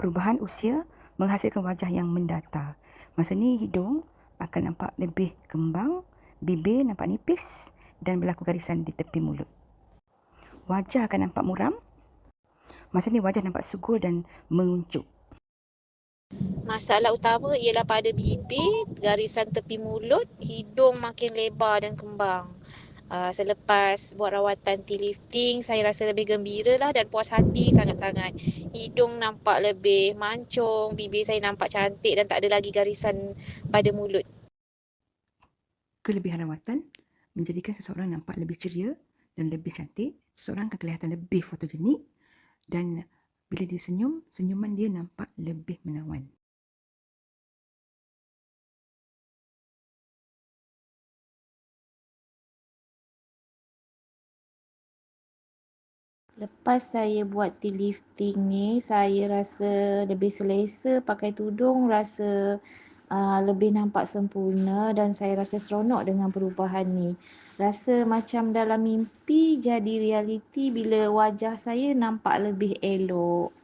perubahan usia menghasilkan wajah yang mendatar. Masa ni hidung akan nampak lebih kembang, bibir nampak nipis dan berlaku garisan di tepi mulut. Wajah akan nampak muram. Masa ni wajah nampak sugul dan menguncup. Masalah utama ialah pada bibir, garisan tepi mulut, hidung makin lebar dan kembang. Uh, selepas buat rawatan T-lifting, saya rasa lebih gembira lah dan puas hati sangat-sangat. Hidung nampak lebih mancung, bibir saya nampak cantik dan tak ada lagi garisan pada mulut. Kelebihan rawatan menjadikan seseorang nampak lebih ceria dan lebih cantik. Seseorang akan kelihatan lebih fotogenik dan bila dia senyum, senyuman dia nampak lebih menawan. Lepas saya buat T-lifting ni, saya rasa lebih selesa pakai tudung, rasa uh, lebih nampak sempurna dan saya rasa seronok dengan perubahan ni. Rasa macam dalam mimpi jadi realiti bila wajah saya nampak lebih elok.